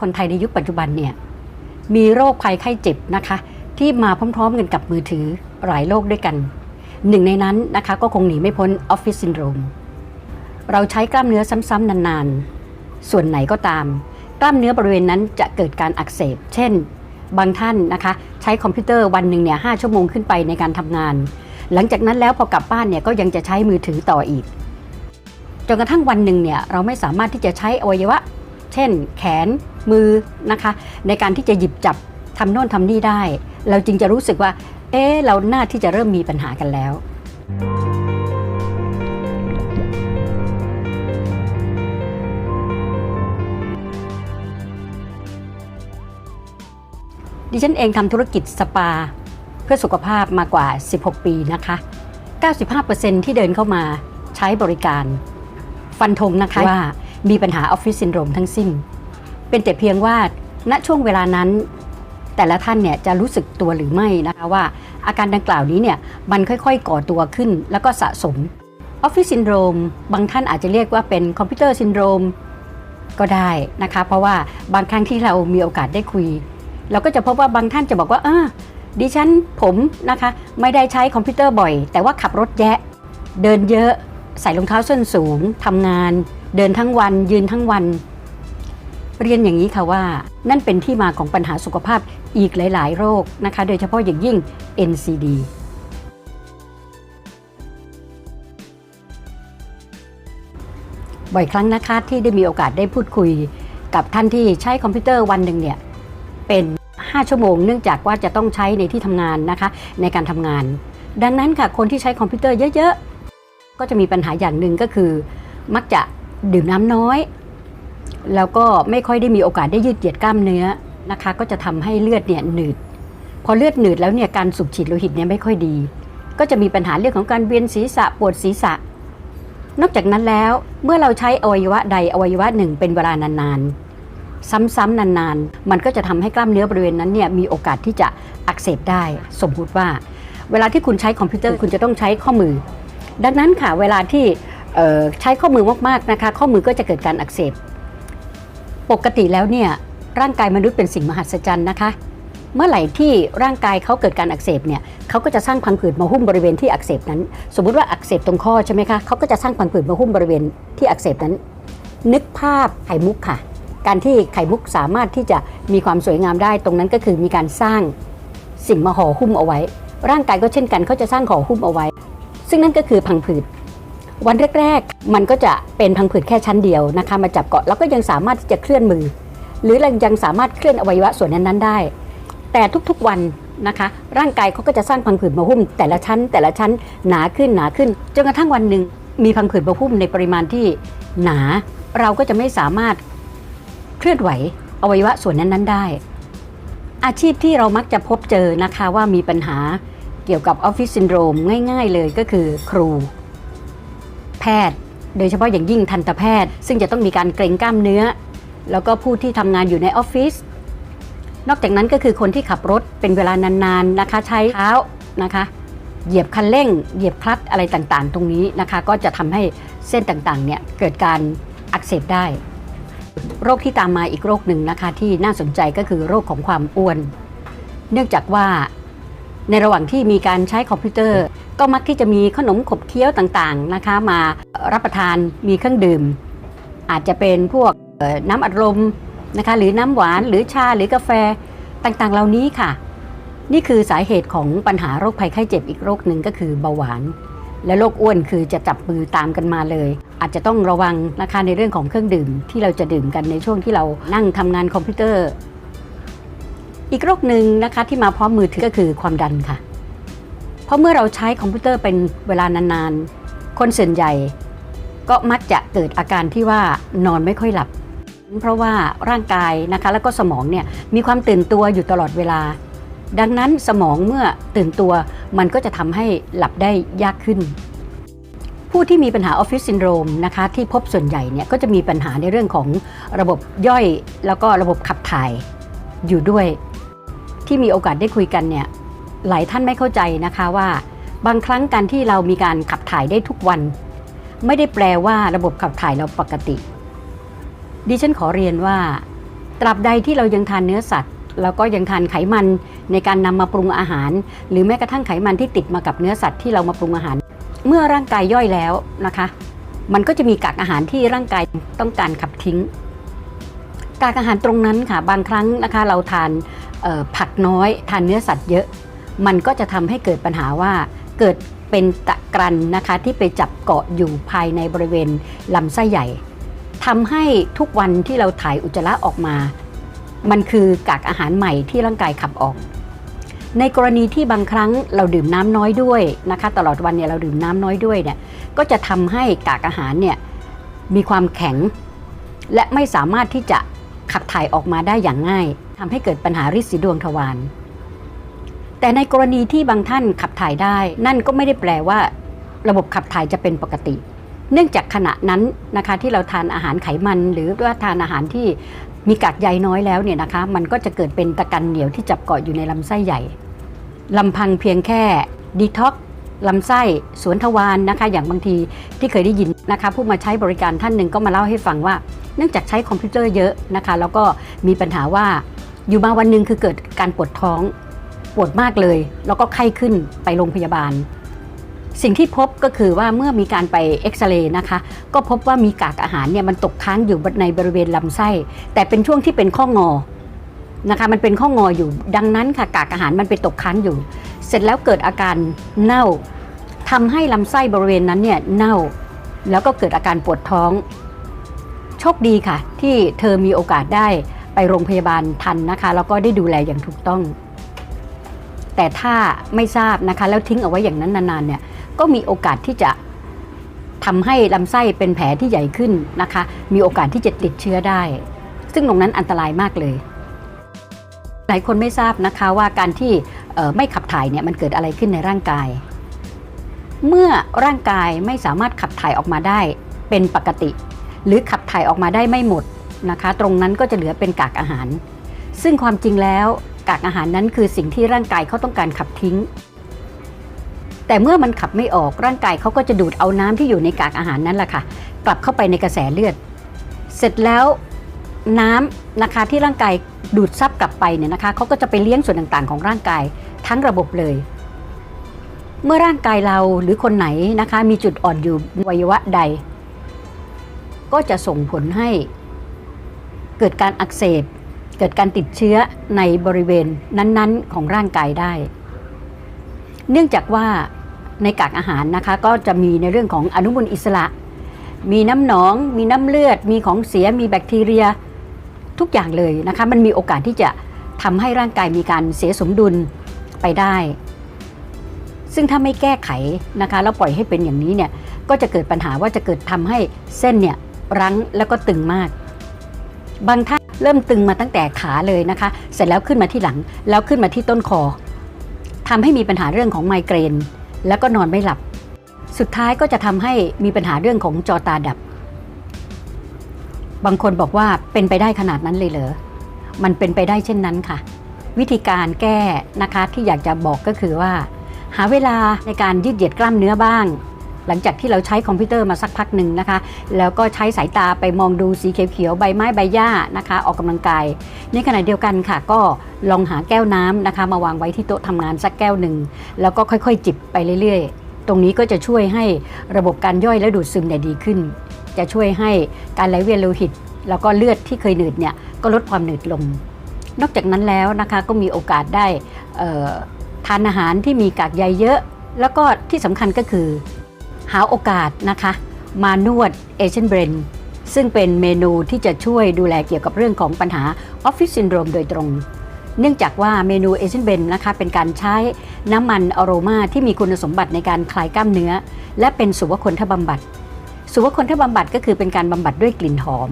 คนไทยในยุคปัจจุบันเนี่ยมีโรคภัยไข้เจ็บนะคะ ที่มาพร้อมๆกันกับมือถือหลายโรคด้วยกัน หนึ่งในนั้นนะคะก็คงหนีไม่พ้นออฟฟิศซินโดรมเราใช้กล้ามเนื้อซ้ำๆนานๆ ส่วนไหนก็ตาม กล้ามเนื้อบริเวณนั้นจะเกิดการอักเสบ เช่น บางท่านนะคะ ใช้คอมพิวเตอร์วันหนึ่งเนี่ยหชั่วโมงขึ้นไปในการทำงาน หลังจากนั้นแล้วพอกลับบ้านเนี่ยก็ยังจะใช้มือถือต่ออีกจนกระทั่งวันหนึ่งเนี่ยเราไม่สามารถที่จะใช้อวัยวะ เช่น แขนมือนะคะ ในการที่จะหยิบจับทำโน่นทำนี่ได้ เราจึงจะรู้สึกว่า เอ๊เราน่าที่จะเริ่มมีปัญหากันแล้ว ดิฉันเองทำธุรกิจสปา เพื่อสุขภาพมากว่า 16 ปีนะคะ 95%ที่เดินเข้ามาใช้บริการ ฟันธงนะคะว่า มีปัญหาออฟฟิศซินโดรมทั้งสิ้น เป็นแต่เพียงว่าณช่วงเวลานั้น แต่ละท่านเนี่ยจะรู้สึกตัวหรือไม่นะคะว่าอาการดังกล่าวนี้เนี่ยมันค่อยๆ ก่อตัวขึ้นแล้วก็สะสมออฟฟิศซินโดรมบางท่านอาจจะเรียกว่าเป็นคอมพิวเตอร์ซินโดรมก็ได้นะคะ เพราะว่าบางครั้งที่เรามีโอกาสได้คุย เราก็จะพบว่าบางท่านจะบอกว่าเอ่าดิฉันผมนะคะ ไม่ได้ใช้คอมพิวเตอร์บ่อย แต่ว่าขับรถแยะ เดินเยอะใส่รองเท้าส้นสูงทำงาน เดินทั้งวันยืนทั้งวัน เรียนอย่างนี้ค่ะว่า นั่นเป็นที่มาของปัญหาสุขภาพอีกหลาย ๆ โรคนะคะ โดยเฉพาะอย่างยิ่ง NCD บ่อยครั้งนะคะที่ได้มีโอกาสได้พูดคุยกับท่านที่ใช้คอมพิวเตอร์วันหนึ่งเนี่ยเป็น 5 ชั่วโมง เนื่องจากว่าจะต้องใช้ในที่ทำงานนะคะ ในการทำงาน ดังนั้นค่ะคนที่ใช้คอมพิวเตอร์เยอะ ๆ ก็จะมีปัญหาอย่างหนึ่งก็คือ มักจะ ดื่มน้ำน้อย แล้วก็ไม่ค่อยได้มีโอกาสได้ยืดเหยียดกล้ามเนื้อนะคะ ก็จะทำให้เลือดเนี่ยหนืด พอเลือดหนืดแล้วเนี่ยการสูบฉีดโลหิตเนี่ยไม่ค่อยดี ก็จะมีปัญหาเรื่องของการเวียนศีรษะปวดศีรษะ นอกจากนั้นแล้วเมื่อเราใช้อวัยวะใดอวัยวะหนึ่งเป็นเวลานานๆ ซ้ำๆนานๆ มันก็จะทำให้กล้ามเนื้อบริเวณนั้นเนี่ยมีโอกาสที่จะอักเสบได้ สมมุติว่า เวลาที่คุณใช้คอมพิวเตอร์คุณจะต้องใช้ข้อมือ ดังนั้นค่ะเวลาที่ ใช้ข้อมือมากๆนะคะ ข้อมือก็จะเกิดการอักเสบ ปกติแล้วเนี่ยร่างกายมนุษย์เป็นสิ่งมหัศจรรย์นะคะ เมื่อไหร่ที่ร่างกายเขาเกิดการอักเสบเนี่ยเขาก็จะสร้างพังผืดมาหุ้มบริเวณที่อักเสบนั้น สมมุติว่าอักเสบตรงข้อใช่ไหมคะเขาก็จะสร้างพังผืดมาหุ้มบริเวณที่อักเสบนั้น นึกภาพไข่มุกค่ะ การที่ไข่มุกสามารถที่จะมีความสวยงามได้ตรงนั้นก็คือมีการสร้างสิ่งมาห่อหุ้มเอาไว้ ร่างกายก็เช่นกันเขาจะสร้างห่อหุ้มเอาไว้ ซึ่งนั่นก็คือพังผืด วันแรก ๆ มันก็จะเป็นพังผืดแค่ชั้นเดียวนะคะมาจับเกาะแล้วก็ยังสามารถที่จะเคลื่อนมือ หรือเรายังสามารถเคลื่อนอวัยวะส่วนนั้นๆได้ แต่ทุกๆวันนะคะร่างกายเขาก็จะสร้างพังผืดมาหุ้ม แต่ละชั้นแต่ละชั้นหนาขึ้นหนาขึ้นจนกระทั่งวันหนึ่งมีพังผืดมาหุ้มในปริมาณที่หนา เราก็จะไม่สามารถเคลื่อนไหวอวัยวะส่วนนั้นๆได้ อาชีพที่เรามักจะพบเจอนะคะว่ามีปัญหาเกี่ยวกับออฟฟิศซินโดรมง่าย ๆ เลยก็คือครู แพทย์ โดยเฉพาะอย่างยิ่งทันตแพทย์ ซึ่งจะต้องมีการเกรงกล้ามเนื้อ แล้วก็ผู้ที่ทำงานอยู่ในออฟฟิศนอกจากนั้นก็คือคนที่ขับรถเป็นเวลานานๆนะคะ ใช้เท้านะคะ เหยียบคันเร่ง เหยียบคลัตช์อะไรต่างๆ ตรงนี้นะคะ ก็จะทำให้เส้นต่างๆเนี่ยเกิดการอักเสบได้ โรคที่ตามมาอีกโรคหนึ่งนะคะ ที่น่าสนใจก็คือโรคของความอ้วน เนื่องจากว่า ในระหว่างที่มีการใช้คอมพิวเตอร์ ก็มักที่จะมีขนมขบเคี้ยวต่างๆนะคะมารับประทานมีเครื่องดื่ม อาจจะเป็นพวกน้ำอัดลมนะคะหรือน้ำหวานหรือชาหรือกาแฟต่างๆ เหล่านี้ค่ะ นี่คือสาเหตุของปัญหาโรคภัยไข้เจ็บอีกโรคหนึ่งก็คือเบาหวาน และโรคอ้วนคือจะจับมือตามกันมาเลย อาจจะต้องระวังนะคะในเรื่องของเครื่องดื่มที่เราจะดื่มกันในช่วงที่เรานั่งทำงานคอมพิวเตอร์ อีกโรคหนึ่งนะคะที่มาพร้อมมือถือก็คือความดันค่ะ เพราะเมื่อเราใช้คอมพิวเตอร์เป็นเวลานานๆ คนส่วนใหญ่ ก็มักจะเกิดอาการที่ว่านอนไม่ค่อยหลับ เพราะว่าร่างกายนะคะแล้วก็สมองเนี่ยมีความตื่นตัวอยู่ตลอดเวลา ดังนั้นสมองเมื่อตื่นตัวมันก็จะทำให้หลับได้ยากขึ้น ผู้ที่มีปัญหาออฟฟิศซินโดรมนะคะที่พบส่วนใหญ่เนี่ยก็จะมีปัญหาในเรื่องของระบบย่อยแล้วก็ระบบขับถ่ายอยู่ด้วย ที่มีโอกาสได้คุยกันเนี่ยหลายท่านไม่เข้าใจนะคะว่า บางครั้งการที่เรามีการขับถ่ายได้ทุกวัน ไม่ได้แปลว่าระบบขับถ่ายเราปกติ ดิฉันขอเรียนว่า ตราบใดที่เรายังทานเนื้อสัตว์แล้วก็ยังทานไขมันในการนำมาปรุงอาหาร หรือแม้กระทั่งไขมันที่ติดมากับเนื้อสัตว์ที่เรามาปรุงอาหาร เมื่อร่างกายย่อยแล้วนะคะ มันก็จะมีกากอาหารที่ร่างกายต้องการขับทิ้ง กากอาหารตรงนั้นค่ะ บางครั้งนะคะ เราทาน ผักน้อยทานเนื้อสัตว์เยอะ มันก็จะทำให้เกิดปัญหาว่าเกิดเป็นตะกรันนะคะที่ไปจับเกาะอยู่ภายในบริเวณลำไส้ใหญ่ทำให้ทุกวันที่เราถ่ายอุจจาระออกมา มันคือกากอาหารใหม่ที่ร่างกายขับออก ในกรณีที่บางครั้งเราดื่มน้ำน้อยด้วยนะคะ ตลอดวันเนี่ยเราดื่มน้ำน้อยด้วยเนี่ยก็จะทำให้กากอาหารเนี่ยมีความแข็ง และไม่สามารถที่จะขับถ่ายออกมาได้อย่างง่าย ทำให้เกิดปัญหาริดสีดวงทวารแต่ในกรณีที่บางท่านขับถ่ายได้ นั่นก็ไม่ได้แปลว่า ระบบขับถ่ายจะเป็นปกติ เนื่องจากขณะนั้นนะคะที่เราทานอาหารไขมัน หรือว่าทานอาหารที่มีกากใยน้อยแล้วเนี่ยนะคะ มันก็จะเกิดเป็นตะกันเหนียวที่จับเกาะอยู่ในลำไส้ใหญ่ลำพังเพียงแค่ดีท็อกลำไส้สวนทวารนนะคะ อย่างบางทีที่เคยได้ยินนะคะ ผู้มาใช้บริการท่านหนึ่งก็มาเล่าให้ฟังว่า เนื่องจากใช้คอมพิวเตอร์เยอะนะคะ แล้วก็มีปัญหาว่า อยู่มาวันหนึ่งคือเกิดการปวดท้อง ปวดมากเลย แล้วก็ไข้ขึ้นไปโรงพยาบาล สิ่งที่พบก็คือว่าเมื่อมีการไปเอ็กซเรย์นะคะ ก็พบว่ามีกากอาหารเนี่ยมันตกค้างอยู่ในบริเวณลำไส้ แต่เป็นช่วงที่เป็นข้องอนะคะมันเป็นข้องออยู่ดังนั้นค่ะกากอาหารมันไปตกค้างอยู่ เสร็จแล้วเกิดอาการเน่าทำให้ลำไส้บริเวณนั้นเนี่ยเน่า แล้วก็เกิดอาการปวดท้อง โชคดีค่ะ ที่เธอมีโอกาสได้ ไปโรงพยาบาลทันนะคะ แล้วก็ได้ดูแลอย่างถูกต้อง แต่ถ้าไม่ทราบนะคะ แล้วทิ้งเอาไว้อย่างนั้นนานๆเนี่ยก็มีโอกาสที่จะทำให้ลำไส้เป็นแผลที่ใหญ่ขึ้นนะคะ มีโอกาสที่จะติดเชื้อได้ ซึ่งตรงนั้นอันตรายมากเลย หลายคนไม่ทราบนะคะว่าการที่ไม่ขับถ่ายเนี่ยมันเกิดอะไรขึ้นในร่างกาย เมื่อร่างกายไม่สามารถขับถ่ายออกมาได้เป็นปกติ หรือขับถ่ายออกมาได้ไม่หมด นะคะ ตรงนั้นก็จะเหลือเป็นกากอาหาร ซึ่งความจริงแล้วกากอาหารนั้นคือสิ่งที่ร่างกายเขาต้องการขับทิ้ง แต่เมื่อมันขับไม่ออกร่างกายเขาก็จะดูดเอาน้ำที่อยู่ในกากอาหารนั้นแหละค่ะ กลับเข้าไปในกระแสเลือด เสร็จแล้วน้ำนะคะที่ร่างกายดูดซับกลับไปเนี่ยนะคะเขาก็จะไปเลี้ยงส่วนต่างๆ ของร่างกายทั้งระบบเลย เมื่อร่างกายเราหรือคนไหนนะคะ มีจุดอ่อนอยู่วัยวะใด ก็จะส่งผลให้ เกิดการอักเสบ เกิดการติดเชื้อในบริเวณนั้นๆ ของร่างกายได้ เนื่องจากว่าในกากอาหารนะคะก็จะมีในเรื่องของอนุมูลอิสระ มีน้ำหนอง มีน้ำเลือด มีของเสีย มีแบคทีเรียทุกอย่างเลยนะคะมันมีโอกาสที่จะทำให้ร่างกายมีการเสียสมดุลไปได้ ซึ่งถ้าไม่แก้ไขนะคะแล้วปล่อยให้เป็นอย่างนี้เนี่ยก็จะเกิดปัญหาว่าจะเกิดทำให้เส้นเนี่ยรั้งแล้วก็ตึงมาก บางท่านเริ่มตึงมาตั้งแต่ขาเลยนะคะ เสร็จแล้วขึ้นมาที่หลัง แล้วขึ้นมาที่ต้นคอทำให้มีปัญหาเรื่องของไมเกรน แล้วก็นอนไม่หลับ สุดท้ายก็จะทำให้มีปัญหาเรื่องของจอตาดับ บางคนบอกว่าเป็นไปได้ขนาดนั้นเลยเหรอ มันเป็นไปได้เช่นนั้นค่ะ วิธีการแก้นะคะที่อยากจะบอกก็คือว่า หาเวลาในการยืดเหยียดกล้ามเนื้อบ้าง หลังจากที่เราใช้คอมพิวเตอร์มาสักพักหนึ่งนะคะ แล้วก็ใช้สายตาไปมองดูสีเขียวๆใบไม้ใบหญ้านะคะ ออกกำลังกาย ในขณะเดียวกันค่ะ ก็ลองหาแก้วน้ำนะคะ มาวางไว้ที่โต๊ะทำงานสักแก้วหนึ่งแล้วก็ค่อยๆ จิบไปเรื่อยๆ ตรงนี้ก็จะช่วยให้ระบบการย่อยและดูดซึมเนี่ยดีขึ้น จะช่วยให้การไหลเวียนโลหิต แล้วก็เลือดที่เคยหนืดเนี่ยก็ลดความหนืดลง นอกจากนั้นแล้วนะคะก็มีโอกาสได้ทานอาหารที่มีกากใยเยอะ แล้วก็ที่สำคัญก็คือ หาโอกาสนะคะ มานวดเอเชียนเบรนซึ่งเป็นเมนูที่จะช่วยดูแลเกี่ยวกับเรื่องของปัญหาออฟฟิศซินโดรมโดยตรง เนื่องจากว่าเมนูเอเชียนเบนนะคะเป็นการใช้น้ำมันอโรมาที่มีคุณสมบัติในการคลายกล้ามเนื้อ และเป็นสุวคนทบำบัด สุวคนทบำบัดก็คือเป็นการบำบัดด้วยกลิ่นหอม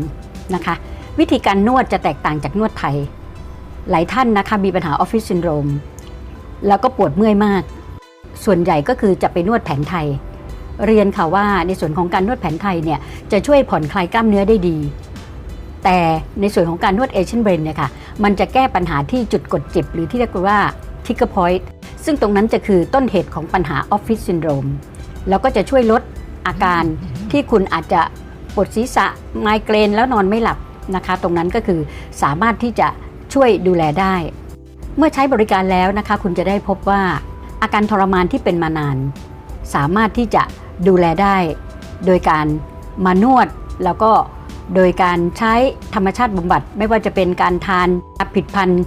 นะคะ วิธีการนวดจะแตกต่างจากนวดไทย หลายท่านนะคะมีปัญหาออฟฟิศซินโดรมแล้วก็ปวดเมื่อยมาก ส่วนใหญ่ก็คือจะไปนวดแผนไทย เรียนค่ะว่าในส่วนของการนวดแผนไทยเนี่ยจะช่วยผ่อนคลายกล้ามเนื้อได้ดี แต่ในส่วนของการนวดเอเชียนเบรนเนี่ยค่ะมันจะแก้ปัญหาที่จุดกดเจ็บหรือที่เรียกว่าทิกเกอร์พอยต์ซึ่งตรงนั้นจะคือต้นเหตุของปัญหาออฟฟิศซินโดรมแล้วก็จะช่วยลดอาการที่คุณอาจจะปวดศีรษะไมเกรนแล้วนอนไม่หลับนะคะ ตรงนั้นก็คือสามารถที่จะช่วยดูแลได้ เมื่อใช้บริการแล้วนะคะ คุณจะได้พบว่าอาการทรมานที่เป็นมานาน สามารถที่จะ ดูแลได้ โดยการมานวดแล้วก็โดยการใช้ธรรมชาติบำบัด ไม่ว่าจะเป็นการทานผิดพันธุ์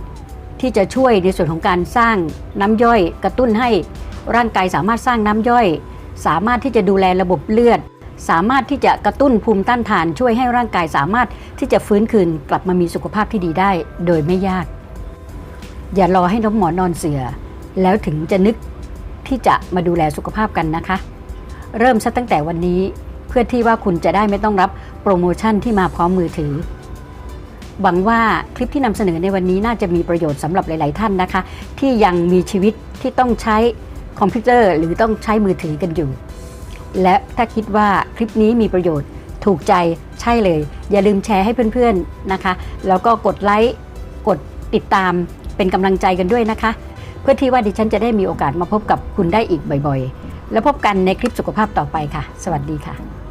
ที่จะช่วยในส่วนของการสร้างน้ำย่อย กระตุ้นให้ร่างกายสามารถสร้างน้ำย่อย สามารถที่จะดูแลระบบเลือด สามารถที่จะกระตุ้นภูมิต้านทาน ช่วยให้ร่างกายสามารถที่จะฟื้นคืนกลับมามีสุขภาพที่ดีได้ โดยไม่ยาก อย่ารอให้น้องหมอนอนเสือ แล้วถึงจะนึกที่จะมาดูแลสุขภาพกันนะคะ เริ่มซะตั้งแต่วันนี้ เพื่อที่ว่าคุณจะได้ไม่ต้องรับโปรโมชั่นที่มาพร้อมมือถือหวังว่าคลิปที่นำเสนอในวันนี้น่าจะมีประโยชน์สำหรับหลาย ๆ ท่านนะคะ ที่ยังมีชีวิตที่ต้องใช้คอมพิวเตอร์ หรือต้องใช้มือถือกันอยู่ และถ้าคิดว่าคลิปนี้มีประโยชน์ถูกใจใช่เลย อย่าลืมแชร์ให้เพื่อน ๆ นะคะ แล้วก็กดไลค์กดติดตามเป็นกำลังใจกันด้วยนะคะ เพื่อที่ว่าดิฉันจะได้มีโอกาสมาพบกับคุณได้อีกบ่อย ๆ แล้วพบกันในคลิปสุขภาพต่อไปค่ะ สวัสดีค่ะ